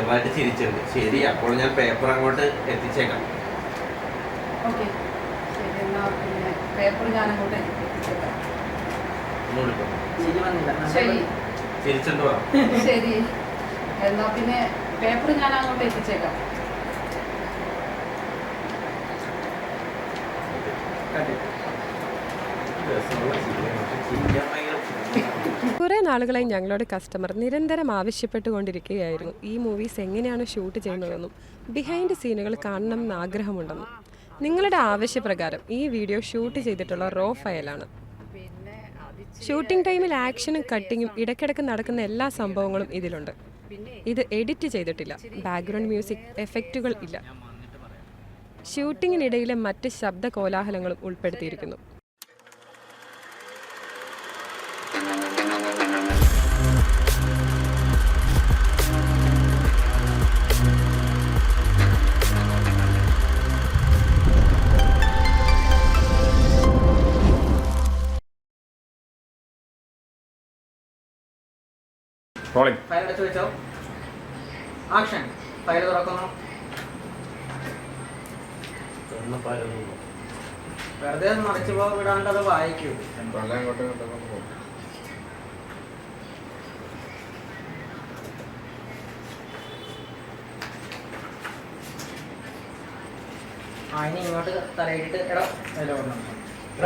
ചെറുതായിട്ട് ചിരിച്ചിട്ടുണ്ട് ശരി അപ്പോൾ ഞാൻ പേപ്പർ അങ്ങോട്ട് എത്തിച്ചേക്കാം. ഓക്കെ ശരി എന്നാ പിന്നെ പേപ്പർ ഞാൻ അങ്ങോട്ട് എത്തിച്ചേക്കാം. ശരി ശരി. എന്നാ പിന്നെ പേപ്പർ ഞാൻ അങ്ങോട്ട് എത്തിച്ചേക്കാം. നാളുകളായി ഞങ്ങളുടെ കസ്റ്റമർ നിരന്തരം ആവശ്യപ്പെട്ടുകൊണ്ടിരിക്കുകയായിരുന്നു. ഈ മൂവീസ് എങ്ങനെയാണ് ഷൂട്ട് ചെയ്യുന്നതെന്നും ബിഹൈൻഡ് സീനുകൾ കാണണമെന്ന് ആഗ്രഹമുണ്ടെന്നും. നിങ്ങളുടെ ആവശ്യപ്രകാരം ഈ വീഡിയോ ഷൂട്ട് ചെയ്തിട്ടുള്ള റോ ഫയലാണ് ഷൂട്ടിംഗ് ടൈമിൽ ആക്ഷനും കട്ടിങ്ങും ഇടയ്ക്കിടയ്ക്ക് നടക്കുന്ന എല്ലാ സംഭവങ്ങളും ഇതിലുണ്ട്. ഇത് എഡിറ്റ് ചെയ്തിട്ടില്ല. ബാക്ക്ഗ്രൗണ്ട് മ്യൂസിക് എഫക്റ്റുകൾ ഇല്ല. ഷൂട്ടിങ്ങിനിടയിലെ മറ്റ് ശബ്ദ കോലാഹലങ്ങളും ഉൾപ്പെടുത്തിയിരിക്കുന്നു. ആ ഇനി ഇങ്ങോട്ട് അതിൽ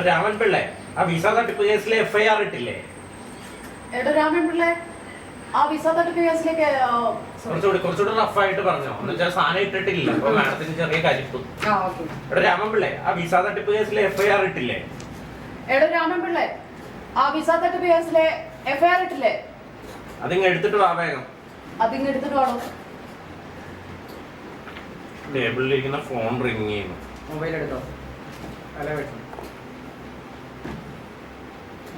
രാമൻ പിള്ളേ ആ വിസ തട്ടിപ്പ് കേസിലെ എഫ് ഐ ആർ ഇട്ടില്ലേ? എടോ രാമൻ പിള്ളേ ആ വിസ തട്ടിപ്പ് കേസിലേക്ക്. കുറച്ചുകൂടി കുറച്ചുകൂടി റഫ് ആയിട്ട് പറഞ്ഞോ. എന്ന് വെച്ചാൽ സാധനം ഇട്ടിട്ടില്ല. അപ്പൊ മാഡത്തിന് ചെറിയ ഓക്കെ. എടാ രാമൻ പിള്ളേ ആ വിസ തട്ടിപ്പ് കേസിലെ എഫ് ഐ ആർ ഇട്ടില്ലേ? എടോ രാമൻ പിള്ളേ ആ വിസ തട്ടിപ്പ് കേസിലെ എഫ്ഐആർ ഇട്ടില്ലേ? അതിങ്ങ് എടുത്തിട്ട് വാ വേഗം. അതിങ്ങ് എടുത്തിട്ട് വേണോ ടേബിളിലിരിക്കുന്ന ഫോൺ റിങ് ചെയ്യുന്നു. മൊബൈൽ എടുത്തോ? അല്ല വെച്ചു.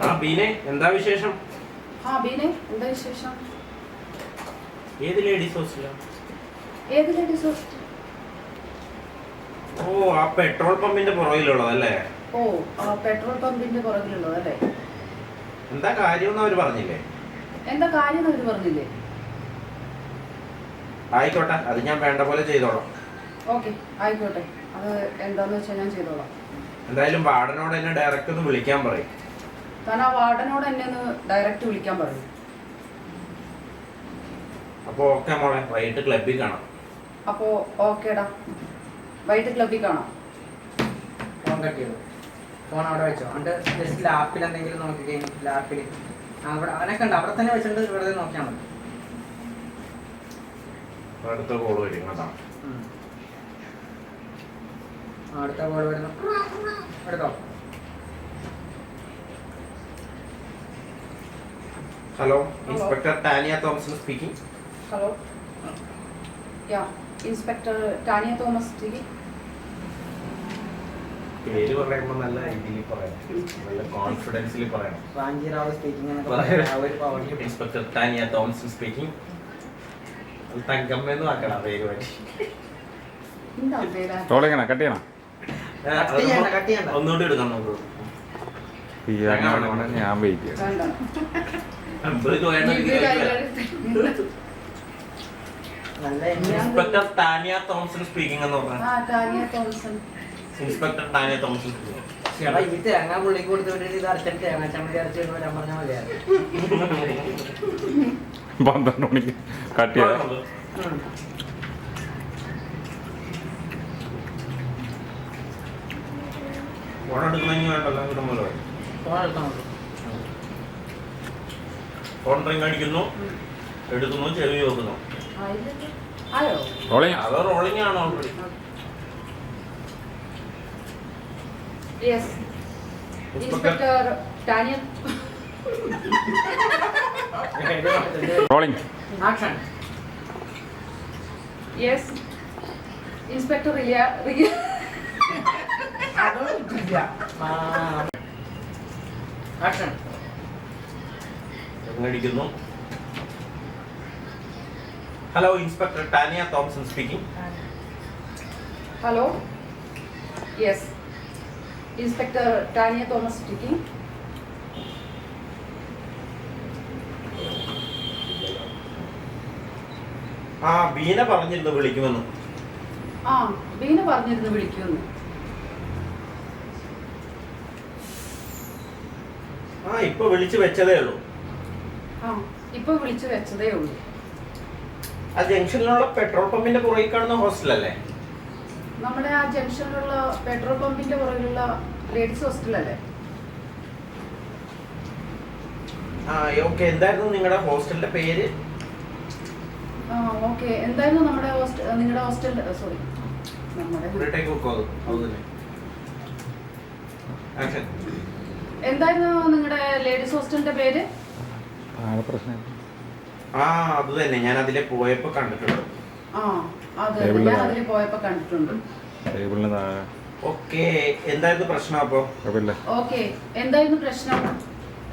ആ ബീനെ എന്താ വിശേഷം? ആ ബീനെ എന്താ വിശേഷം? ഏത് ലേഡീസ് ഹോസ്റ്റലാണ് ഏത് ലേഡീസ് ഹോസ്റ്റൽ ഓ ആ പെട്രോൾ പമ്പിന്റെ പുറകിലുള്ളതല്ലേ? ഓ ആ പെട്രോൾ പമ്പിന്റെ പുറകിലുള്ളത് അല്ലേ? എന്താ കാര്യം അവർ പറഞ്ഞില്ലേ? എന്താ കാര്യം അവർ പറഞ്ഞില്ലേ? ആയിക്കോട്ടെ അത് ഞാൻ വേണ്ട പോലെ ചെയ്തോളാം. ഓക്കെ ആയിക്കോട്ടെ. അത് എന്താന്ന് വെച്ചാൽ ഞാൻ ചെയ്തോളാം. എന്തായാലും വാർഡനോട് എന്നെ ഡയറക്റ്റ് ഒന്ന് വിളിക്കാൻ പറയും. താൻ ആ വാർഡനോട് എന്നെ ഒന്ന് ഡയറക്റ്റ് വിളിക്കാൻ പറയും. അപ്പോ ഓക്കെ മോളെ വൈകിട്ട് ക്ലബിൽ കാണാം. അപ്പോ ഓക്കേടാ. വൈകിട്ട് ക്ലബ്ബിൽ കാണാം. കോൺടാക്ട് ചെയ്തു? ഫോൺ അവിടെ വെച്ചോ. എന്നിട്ട് ജസ്റ്റ് ലാപ്പിൽ എന്തെങ്കിലും നോക്കി കഴിഞ്ഞു ലാപ്പിൽ അവിടെ അവനൊക്കെ ഉണ്ട്. അവിടെ തന്നെ വെച്ചിട്ട് വെറുതെ നോക്കിയാൽ മതി. അടുത്ത കോൾ വരും. ആ, അടുത്ത കോൾ വരുന്നു. എടുത്തോ? Hello inspector Tania Thomas speaking hello ya inspector Tania Thomas T പേര് പറയുമ്പോൾ നല്ല രീതിയിൽ പറയണം. നല്ല കോൺഫിഡൻസിൽ പറയണം. റാഞ്ചിറാവു speaking inspector Tania Thomson speaking തങ്കമ്മെന്ന് ആക്കണം പേര് പറ്റി. കട്ട് ചെയ്യണം. ഒന്നുകൂടി ഞാൻ വെയിറ്റ് ചെയ്യാം. ഇൻസ്പെക്ടർ തോമസൺ സ്പീക്കിംഗ് എന്ന് പറഞ്ഞു. ആ Tania Thomson inspector Dania Thomas. ചേട്ടാ ഈ തേങ്ങ പുള്ളിക്ക് കൊടുത്ത് വിട്ടിട്ട് ഇത് അരച്ചിട്ട് തേങ്ങ ചമ്മന്തി അരച്ച് വരാൻ പറഞ്ഞാൽ മതിയായിരുന്നു പന്ത്രണ്ട് മണിക്ക് കട്ട്. ഫോൺ എടുക്കണമെങ്കിൽ വേണ്ടല്ലോ കിട്ടുമല്ലോ ഫോൺ റിംഗ് അടിക്കുന്നു എടുക്കുന്നു ചെവി വെക്കുന്നു. റോളിംഗ് അതോ റോളിംഗ് ആണോ? Yes inspector Tania rolling action yes inspector Riya Riya action ring അടിക്കുന്നു hello inspector Tania Thomson speaking hello yes inspector Tania Thomas speaking ആ ബീന പറഞ്ഞിരുന്നു വിളിക്കുമെന്ന്. ആ ബീന പറഞ്ഞിരുന്നു വിളിക്കുമെന്ന്. ആ ഇപ്പൊ വിളിച്ചു വെച്ചതേ ഉള്ളൂ. ആ ഇപ്പൊ വിളിച്ചു വെച്ചതേ ഉള്ളൂ. ആ ജംഗ്ഷനിലുള്ള പെട്രോൾ പമ്പിന്റെ പുറകിൽ കാണുന്ന ഹോസ്റ്റലല്ലേ? നമ്മുടെ ആ ജംഗ്ഷനിലുള്ള പെട്രോൾ പമ്പിന്റെ പുറകിലുള്ള ലേഡീസ് ഹോസ്റ്റലല്ലേ ആ ഓക്കെ. എന്തായിരുന്നു നിങ്ങളുടെ ഹോസ്റ്റലിന്റെ പേര്? ആ ഓക്കെ. എന്തായിരുന്നു നമ്മുടെ ഹോസ്റ്റൽ നിങ്ങളുടെ ഹോസ്റ്റൽ സോറി. നമ്മുടെ എന്തായിരുന്നു നിങ്ങളുടെ ലേഡീസ് ഹോസ്റ്റലിന്റെ പേര്? ആ അത് തന്നെ. ഞാൻ അതിലെ പോയപ്പോ കണ്ടിട്ടുണ്ട് ടേബിളിന് താഴെ. ഓക്കെ എന്തായിരുന്നു പ്രശ്നം അപ്പോ? കുഴപ്പമില്ല. ഓക്കെ എന്തായിരുന്നു പ്രശ്നം?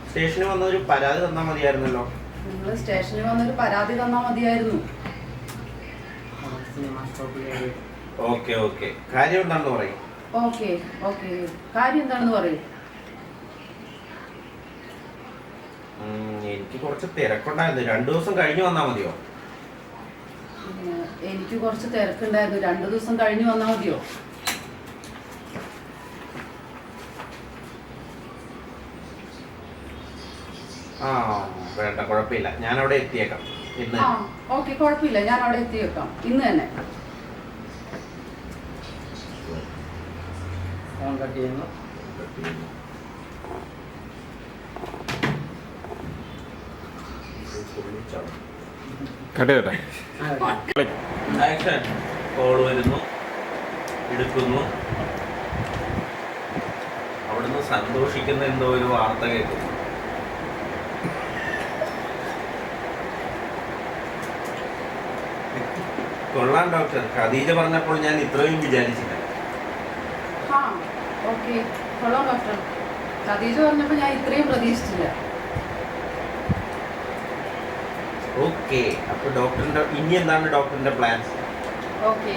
സ്റ്റേഷനിൽ വന്ന ഒരു പരാതി തന്നാ മതിയായിരുന്നല്ലോ. നിങ്ങൾ സ്റ്റേഷനിൽ വന്നൊരു പരാതി തന്നാ മതിയായിരുന്നു. Okay okay. കാര്യം എന്താണെന്ന് പറയും. Okay okay. കാര്യം എന്താണെന്ന് പറയും. എനിക്ക് കുറച്ച് തിരക്കുണ്ടായിരുന്നു. രണ്ടു ദിവസം കഴിഞ്ഞു വന്നാ മതിയോ? എനിക്ക് കുറച്ച് തിരക്കുണ്ടായിരുന്നു. രണ്ടു ദിവസം കഴിഞ്ഞു വന്നാൽ മതിയോ? ആ വേണ്ട കുഴപ്പമില്ല. ഞാൻ അവിടെ എത്തിയേക്കാം. ഇന്ന്. ആ ഓക്കെ കുഴപ്പമില്ല. ഞാൻ അവിടെ എത്തി വെക്കാം ഇന്ന് തന്നെ. ഫോൺ കട്ട് ചെയ്യുന്നു. കട്ട് ചെയ്തട്ടെ കോൾ വരുന്നു. എടുക്കുന്നു. അവിടുന്ന് സന്തോഷിക്കുന്ന എന്തോ ഒരു വാർത്ത കേൾക്കുന്നു കൊള്ളാം ഡോക്ടർ ഖദീജ പറഞ്ഞപ്പോൾ ഞാൻ ഇത്രയും വിചാരിച്ചില്ല. ആ ഓക്കെ കൊള്ളാം ഡോക്ടർ ഖദീജ പറഞ്ഞപ്പോൾ ഞാൻ ഇത്രയും പ്രതീക്ഷിച്ചില്ല. ഓക്കെ അപ്പൊ ഡോക്ടറിന്റെ ഇനി എന്താണ് ഡോക്ടറിന്റെ പ്ലാൻ ഓക്കെ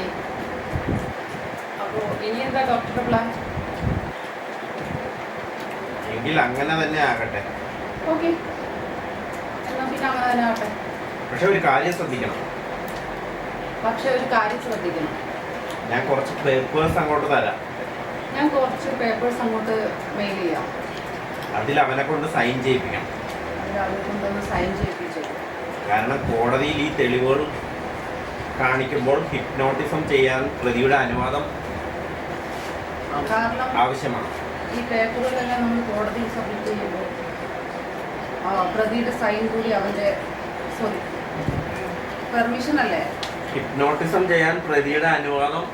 അപ്പോൾ ഇനി എന്താ ഡോക്ടറുടെ പ്ലാൻ എങ്കിൽ അങ്ങനെ തന്നെ ആകട്ടെ. ഓക്കെ എന്നാൽ പിന്നെ അങ്ങനെ തന്നെ ആവട്ടെ പക്ഷെ ഒരു കാര്യം ശ്രദ്ധിക്കണം. പക്ഷെ ഒരു കാര്യം ശ്രദ്ധിക്കണം. ഞാൻ കുറച്ച് പേപ്പേഴ്സ് അങ്ങോട്ട് തരാം. ഞാൻ കുറച്ച് പേപ്പേഴ്സ് അങ്ങോട്ട് മെയിൽ ചെയ്യാം. അതിൽ അവനെ കൊണ്ട് സൈൻ ചെയ്യിപ്പിക്കണം. അതിൽ അവരെ കൊണ്ടൊന്ന് സൈൻ ചെയ്യിപ്പിച്ചു കാരണം കോടതിയിൽ ഈ തെളിവുകൾ കാണിക്കുമ്പോൾ ഹിപ്നോട്ടിസം ചെയ്യാൻ പ്രതിയുടെ അനുവാദം ആവശ്യമാണ്. ഈ പേപ്പറുകളെല്ലാം നമ്മൾ കോടതിയിൽ സബ്മിറ്റ് ചെയ്യുമ്പോൾ പ്രതിയുടെ സൈൻ കൂടി അവന്റെ സോറി പെർമിഷൻ അല്ലേ? ഹിപ്നോട്ടിസം ചെയ്യാൻ പ്രതിയുടെ അനുവാദം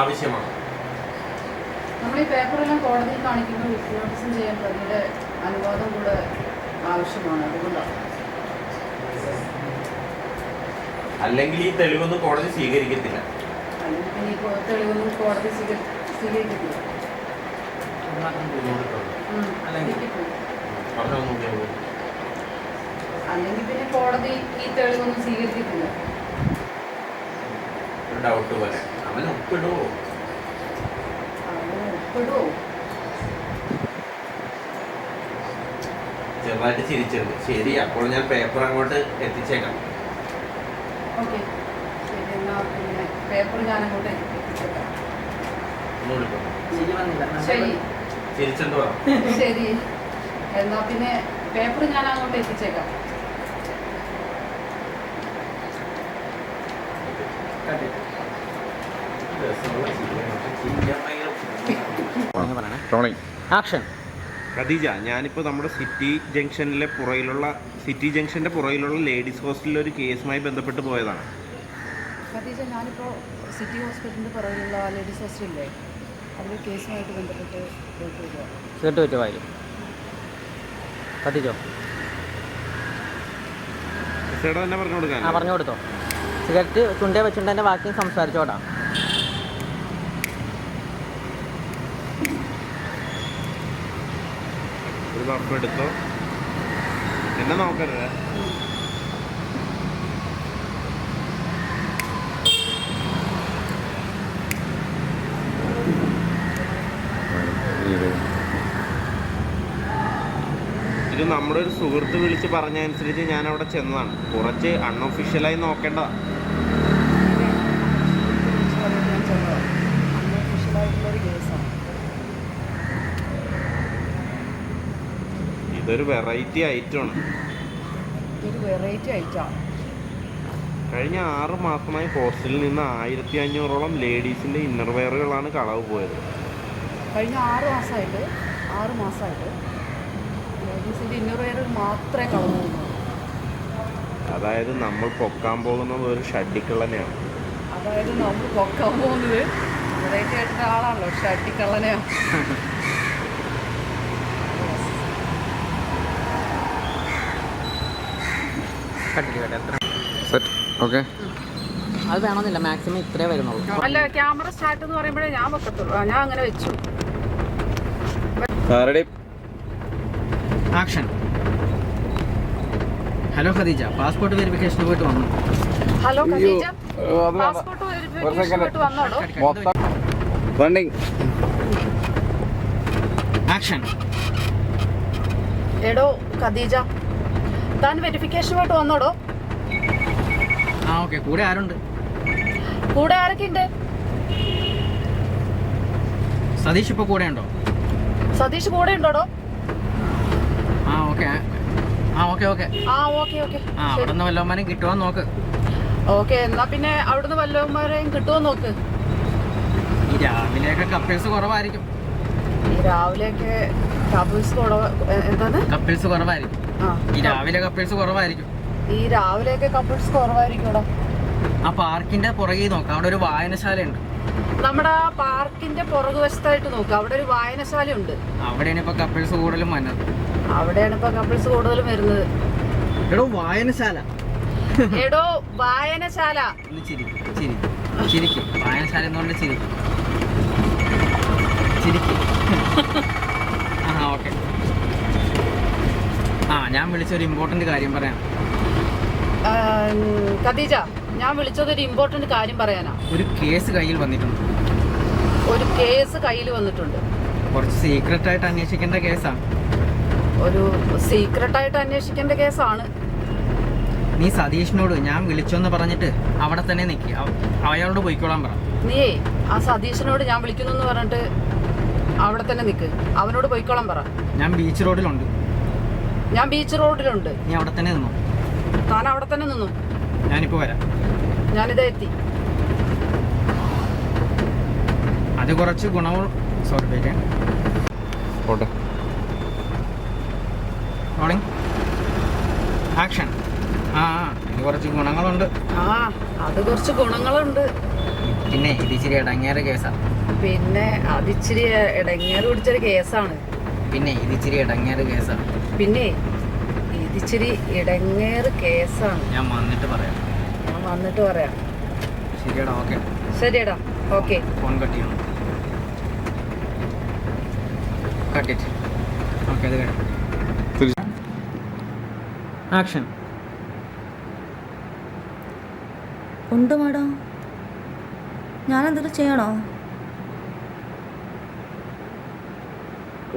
ആവശ്യമാണ്. നമ്മൾ ഈ പേപ്പറെല്ലാം കോടതിയിൽ കാണിക്കുമ്പോൾ ഹിപ്നോട്ടിസം ചെയ്യാൻ പ്രതിയുടെ അനുവാദം കൂടെ ആവശ്യമാണ്. അതുകൊണ്ടാണ്. അല്ലെങ്കിൽ ഈ തെളിവൊന്നും കോടതി സ്വീകരിക്കത്തില്ല. അല്ലെങ്കിൽ പിന്നെ കോടതി ഈ തെളിവൊന്നും സ്വീകരിക്കത്തില്ല ഒരു ഡൗട്ട് പോലെ. അവൻ ഒപ്പിടുവോ? അവൻ ഒപ്പിടുവോ? ചെറുതായിട്ട് ചിരിച്ചിട്ടുണ്ട് ശരി അപ്പോൾ ഞാൻ പേപ്പർ അങ്ങോട്ട് എത്തിച്ചേക്കാം. ഓക്കെ ശരി എന്നാ പിന്നെ പേപ്പർ ഞാൻ അങ്ങോട്ട് എത്തിച്ചേക്കാം. ഒന്നുകൂടി ശരി ശരി. ചിരിച്ചിട്ട് പറ. ശരി. എന്നാ പിന്നെ പേപ്പർ ഞാൻ അങ്ങോട്ട് എത്തിച്ചേക്കാം. ആക്ഷൻ ഖദീജ ഞാനിപ്പോൾ നമ്മുടെ സിറ്റി ജംഗ്ഷനിലെ പുറയിലുള്ള സിറ്റി ജംഗ്ഷന്റെ പുറയിലുള്ള ലേഡീസ് ഹോസ്റ്റലിൽ ഒരു കേസുമായി ബന്ധപ്പെട്ട് പോയതാണ്. ഖദീജ ഞാനിപ്പോൾ സിറ്റി ഹോസ്പിറ്റലിന്റെ പുറകിലുള്ള ലേഡീസ് ഹോസ്റ്റലില്ലേ? അതിൽ കേസുമായിട്ട് ബന്ധപ്പെട്ട് കേട്ട് പറ്റുമായിരുന്നു കത്തിച്ചോ ചേട്ടാ തന്നെ പറഞ്ഞു കൊടുക്കാൻ ആ പറഞ്ഞു കൊടുത്തോ സിഗരറ്റ് ചുണ്ടേ വെച്ചിട്ട് ബാക്കി ബാക്കിയും സംസാരിച്ചോട്ടാ ഒരു പഫ് എടുത്തു. എന്നെ നോക്കരുത്. ഇത് നമ്മുടെ ഒരു സുഹൃത്ത് വിളിച്ച് പറഞ്ഞതനുസരിച്ച് ഞാൻ അവിടെ ചെന്നതാണ്. കുറച്ച് അൺഒഫീഷ്യലായി നോക്കേണ്ടതാണ് ഇതൊരു വെറൈറ്റി ഐറ്റമാണ് ഒരു വെറൈറ്റി ഐറ്റമാണ് കഴിഞ്ഞ ആറ് മാസമായി ഹോസ്റ്റലിൽ നിന്ന് ആയിരത്തി അഞ്ഞൂറോളം ലേഡീസിന്റെ ഇന്നർവെയറുകളാണ് കളവ് പോയത്. കഴിഞ്ഞ ആറ് മാസമായിട്ട് ആറ് മാസമായിട്ട് ലേഡീസിന്റെ ഇന്നർവെയർ മാത്രമേ കളവ് പോകുന്നുള്ളൂ അതായത് നമ്മൾ പൊക്കാൻ പോകുന്നത് ഒരു ഷഡിക്കള്ളനെയാണ് അതായത് നമ്മൾ പൊക്കാൻ പോകുന്നത് വെറൈറ്റി ആയിട്ടുള്ള ആളാണല്ലോ ഷട്ടിക്കള്ളനെയാണ് കേട്ടോ സെറ്റ് ഓക്കെ അത് വേണമെന്നില്ല. മാക്സിമം ഇത്രേ വരുന്നുള്ളൂ. അല്ല ക്യാമറ സ്റ്റാർട്ട് എന്ന് പറയുമ്പോഴേ ഞാൻ വെക്കത്തുള്ളൂ. ഞാൻ അങ്ങനെ വെച്ചു. Action hello Khadija passport verification പോയിട്ട് വന്നു. Hello Khadija passport verification running action എടോ ഖദീജ താൻ വെരിഫിക്കേഷനുമായിട്ട് വന്നോടോ? ആ ഓക്കെ കൂടെ ആരുണ്ട്? കൂടെ ആരൊക്കെ ഉണ്ട് സതീഷ് ഇപ്പൊ കൂടെ ഉണ്ടോ? സതീഷ് കൂടെ ഉണ്ടോടോ? ആ ഓക്കെ ആ ഓക്കെ ഓക്കെ ആ ഓക്കെ ഓക്കെ ആ അവിടെ നിന്ന് വല്ലവന്മാരും കിട്ടുമോ നോക്ക്. ഓക്കെ എന്നാ പിന്നെ അവിടുന്ന് വല്ലവന്മാരെയും കിട്ടുമോ നോക്ക്. ഈ രാവിലെയൊക്കെ കപ്പിൾസ് കുറവായിരിക്കും. ഈ രാവിലെയൊക്കെ കപ്പിൾസ് കുറവ് എന്താണ്? കപ്പിൾസ് കുറവായിരിക്കും. ഈ രാവിലെ കപ്പിൾസ് കുറവായിരിക്കും. ഈ രാവിലെയൊക്കെ കപ്പിൾസ് കുറവായിരിക്കുമോ ആ പാർക്കിന്റെ പുറകെ നോക്കാം. അവിടെ ഒരു വായനശാലയുണ്ട്. നമ്മുടെ ആ പാർക്കിന്റെ പുറകുവശത്തായിട്ട് നോക്കുക അവിടെ ഒരു വായനശാല ഉണ്ട് അവിടെയാണ് ഇപ്പൊ കപ്പിൾസ് കൂടുതലും വന്നത് അവിടെയാണ് ഇപ്പൊ കപ്പിൾസ് കൂടുതലും വരുന്നത്. എടോ വായനശാല. എടോ വായനശാല. ചിരി ചിരി. ചിരിക്കും. വായനശാല എന്ന് പറഞ്ഞാൽ ചിരിക്കും. ചിരിക്കും. ആ ഓക്കെ. ഞാൻ വിളിച്ചൊരു ഇമ്പോർട്ടന്റ് കാര്യം പറയാം. ഖദീജ ഞാൻ വിളിച്ചത് ഒരു ഇമ്പോർട്ടന്റ് കാര്യം പറയാനാ. ഒരു കേസ് കയ്യിൽ വന്നിട്ടുണ്ട്. ഒരു കേസ് കയ്യിൽ വന്നിട്ടുണ്ട്. കുറച്ച് സീക്രട്ട് ആയിട്ട് അന്വേഷിക്കേണ്ട കേസാ ഒരു സീക്രട്ട് ആയിട്ട് അന്വേഷിക്കേണ്ട കേസാണ് നീ സതീഷിനോട് ഞാൻ വിളിച്ചോന്ന് പറഞ്ഞിട്ട് അവിടെ തന്നെ നിൽക്കി അയാളോട് പോയിക്കോളാൻ പറ. നീ ആ സതീഷിനോട് ഞാൻ വിളിക്കുന്നു എന്ന് പറഞ്ഞിട്ട് അവിടെ തന്നെ നിൽക്ക് അവനോട് പോയിക്കോളാൻ പറ. ഞാൻ ബീച്ച് റോഡിലുണ്ട് ഞാൻ ബീച്ച് റോഡിലുണ്ട് നീ അവിടെ തന്നെ നിന്നു? താൻ അവിടെ തന്നെ നിന്നു? ഞാനിപ്പോ വരാം. ഞാനിത് എത്തി. അത് കുറച്ച് ഗുണവും സോറി പേര് പോട്ടെ. റോളിംഗ് ആക്ഷൻ ആ കുറച്ച് ഗുണങ്ങളുണ്ട്. ആ അത് കുറച്ച് ഗുണങ്ങളുണ്ട്. പിന്നെ ഇത് ഇച്ചിരി കേസാ. കേസാണ് പിന്നെ അതിച്ചിരി ഇടങ്ങേറ് പിടിച്ചൊരു കേസാണ്. പിന്നെ ഇത് ഇച്ചിരി ഇടങ്ങേറെ കേസാണ് പിന്നെ ഇതിച്ചിരി ഇടങ്ങേറ് കേസാണ്. ഞാൻ വന്നിട്ട് പറയാം. ഞാൻ വന്നിട്ട് പറയാം. ശരിയടാ ഓക്കെ. ശരിയടാ ഓക്കെ. ഫോൺ കട്ട് ചെയ്യണം. കട്ടിട്ട് ഓക്കെ അത് കഴിഞ്ഞു. ആക്ഷൻ. ഉണ്ട് മാഡം ഞാൻ എന്തെങ്കിലും ചെയ്യണോ?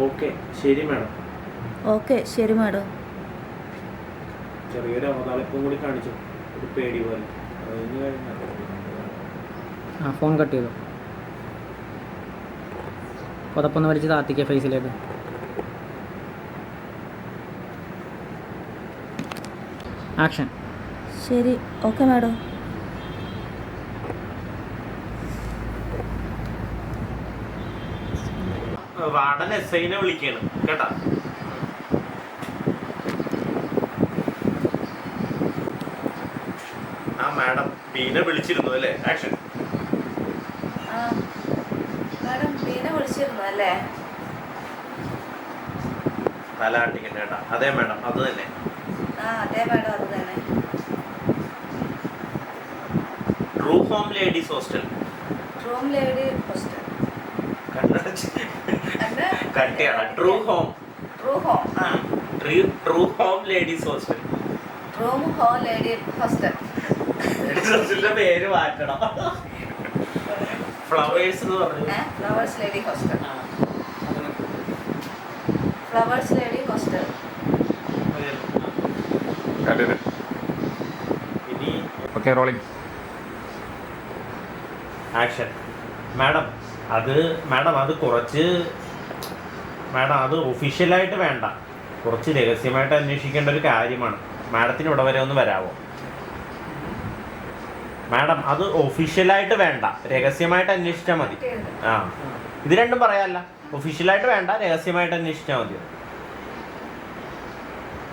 ഓക്കെ ശരി മാഡം. ഓക്കെ ശരി മാഡം. ചെറിയൊരു അവതാളിപ്പം കൂടി കാണിച്ചു. ഒരു പേടി പോലെ. ആ ഫോൺ കട്ട് ചെയ്തു. പുതപ്പൊന്ന് വലിച്ച് താത്തിക്കുക ഫേസിലേക്ക് ആക്ഷൻ ശരി ഓക്കെ മാഡം. വാർഡൻ എസ് ഐനെ വിളിക്കണം. കേട്ടാ ആ മാഡം ബീനെ വിളിച്ചിരുന്നു അല്ലേ? ആക്ഷൻ മാഡം ബീന വിളിച്ചിരുന്നു അല്ലേ? തലാട്ടിക്കണ്ട കേട്ടാ അതെ മാഡം അത് തന്നെ. ആ അതെ മാഡം അത് തന്നെ. True home ladies hostel room lady hostel കട്ടിയാണ് true home true home ആ. True home ladies hostel room home lady hostel ഹോസ്റ്റലിന്റെ പേര് മാറ്റണം. ഫ്ലവേഴ്സ് എന്ന് പറഞ്ഞു flowers lady hostel flowers lady hostel okay rolling action madam അത് madam അത് കുറച്ച് madam അത് ഒഫീഷ്യലായിട്ട് വേണ്ട. കുറച്ച് രഹസ്യമായിട്ട് അന്വേഷിക്കേണ്ട ഒരു കാര്യമാണ്. മാഡത്തിന് ഇവിടെ വരെ ഒന്ന് വരാവോ? മാഡം അത് ഒഫീഷ്യലായിട്ട് വേണ്ട. രഹസ്യമായിട്ട് അന്വേഷിച്ചാൽ മതി. ആ. ഇത് രണ്ടും പറയാല്ല. ഒഫീഷ്യലായിട്ട് വേണ്ട രഹസ്യമായിട്ട് അന്വേഷിച്ചാൽ മതി.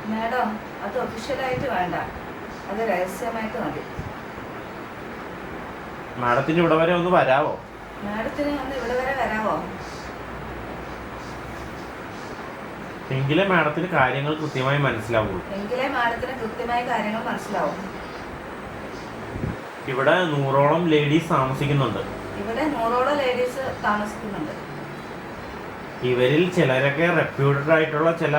മാഡം അത് ഒഫീഷ്യലായിട്ട് വേണ്ട. അത് രഹസ്യമായിട്ട് മതി. മാഡത്തിന് ഇവിടെ വരെ ഒന്ന് വരാവോ? മാഡത്തിന് ഒന്ന് ഇവിടെ വരെ വരാമോ എങ്കിലേ മാഡത്തിന് കാര്യങ്ങൾ കൃത്യമായി മനസ്സിലാവുള്ളൂ. എങ്കിലേ മാഡത്തിന് കൃത്യമായി കാര്യങ്ങൾ മനസ്സിലാവും. ഇവിടെ നൂറോളം ലേഡീസ് താമസിക്കുന്നുണ്ട്. ഇവിടെ നൂറോളം ലേഡീസ് താമസിക്കുന്നുണ്ട്. ഇവരിൽ ചിലരൊക്കെ റെപ്യൂട്ടഡ് ആയിട്ടുള്ള ചില